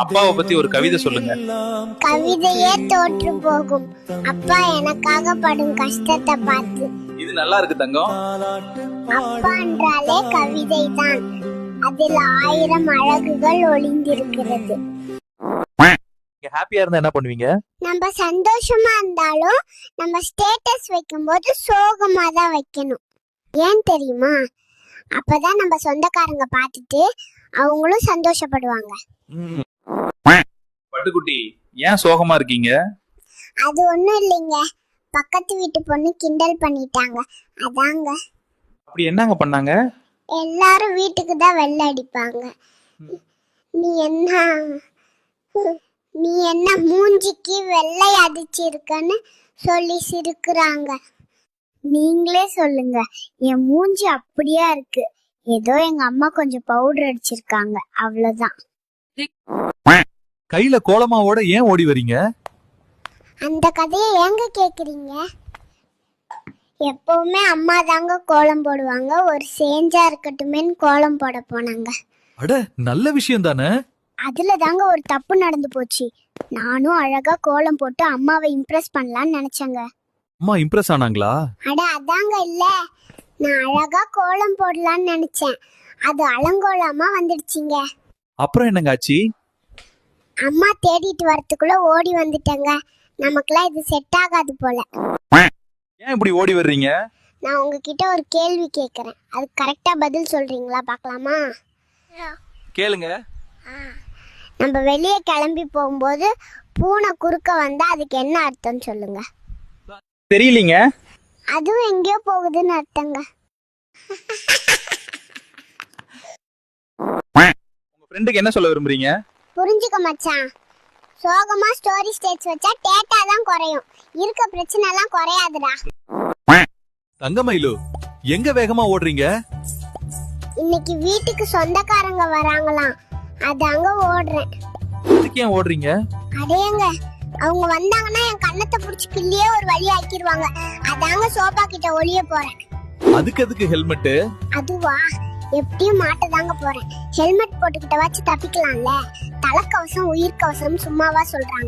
அப்பாவை பத்தி ஒரு கவிதை சொல்லுங்க. கவிதையே தோற்று போகும். அப்பா எனக்காக படும் கஷ்டத்தை பார்த்து. இது நல்லா இருக்கு தங்கம். அப்பா என்றாலே கவிதை தான் அதில் ஆயிரம் அழகுகள் ஒளிந்திருக்கிறது. நீங்க ஹாப்பியா இருந்தா என்ன பண்ணுவீங்க? நம்ம சந்தோஷமா இருந்தாலும் நம்ம ஸ்டேட்டஸ் வைக்கும்போது சோகமா தான் வைக்கணும். ஏன் தெரியுமா? அப்பதான் நம்ம சொந்தக்காரங்க பார்த்துட்டு அவங்களும் சந்தோஷப்படுவாங்க. பட்டுக்குட்டி ஏன் சோகமா இருக்கீங்க? அது ஒண்ணும் இல்லைங்க. பக்கத்து வீட்டு பொண்ணு கிண்டல் பண்ணிட்டாங்க. அதாங்க. அப்படி என்னங்க பண்ணாங்க? எல்லாரும் வீட்டுக்கு தான் வெள்ளை அடிப்பாங்க. நீ என்ன? நீ என்ன மூஞ்சிக்கு வெள்ளை அடிச்சிருக்கன்னு சொல்லி சிரிக்கிறாங்க. நீங்களே சொல்லுங்க. என் மூஞ்சி அப்படியா இருக்கு? ஏதோ எங்க அம்மா கொஞ்சம் பவுடர் அடிச்சிருக்காங்க. அவ்வளவுதான். கையில கோலமாவோட ஏன் ஓடி வரீங்க? அந்த கதையை ஏங்க கேக்குறீங்க? எப்பவுமே அம்மா தாங்க கோலம் போடுவாங்க. ஒரு சேஞ்சா இருக்கட்டுமேன்னு கோலம் போட போனாங்க. அட நல்ல விஷயம் தானே? அதுல தாங்க ஒரு தப்பு நடந்து போச்சு. நானும் அழகா கோலம் போட்டு அம்மாவை இம்ப்ரெஸ் பண்ணலாம்னு நினைச்சேங்க. அம்மா இம்ப்ரெஸ் ஆனாங்களா? அட அதாங்க இல்ல. நான் அழகா கோலம் போடலாம்னு நினைச்சேன். அது அலங்கோலமா வந்துடுச்சுங்க. அப்புறம் என்னங்க ஆச்சு? அம்மா தேடிட்டு வரதுக்குள்ள ஓடி வந்துட்டேங்க. நமக்குலாம் இது செட் ஆகாது போல. ஏன் இப்படி ஓடி வர்றீங்க? நான் உங்ககிட்ட ஒரு கேள்வி கேட்குறேன் அதுக்கு கரெக்டா பதில் சொல்றீங்களா பார்க்கலாமா? கேளுங்க. நம்ம வெளியே கிளம்பி போகும்போது பூனை குறுக்க வந்தா அதுக்கு என்ன அர்த்தம் சொல்லுங்க. தெரியலீங்க. அதுவும் எங்கேயோ போகுதுன்னு அர்த்தங்க. உங்க ஃப்ரெண்டுக்கு என்ன சொல்ல விரும்புறீங்க? புரிஞ்சுக்க மச்சான். சோகமா ஸ்டோரி ஸ்டேட்ஸ் வச்சா டேட்டா தான் குறையும். இருக்க பிரச்சனை எல்லாம் குறையாதுடா தங்கமயிலு எங்க வேகமா ஓடுறீங்க? இன்னைக்கு வீட்டுக்கு சொந்தக்காரங்க வராங்களாம். அதாங்க ஓடுறேன். இதுக்கு ஏன் ஓடுறீங்க? அடேங்க அவங்க வந்தாங்கன்னா என் கண்ணத்தை புடிச்சு கிள்ளியே ஒரு வழி ஆக்கிடுவாங்க அதாங்க சோபா கிட்ட ஒளிய போறேன். அதுக்கு எதுக்கு ஹெல்மெட் அதுவா? எப்படியும் மாட்ட தாங்க போறேன். ஹெல்மெட் போட்டுக்கிட்ட வச்சு தப்பிக்கலாம்ல? தலைக்கவசம் உயிர் கவசம் சும்மாவா சொல்றாங்க.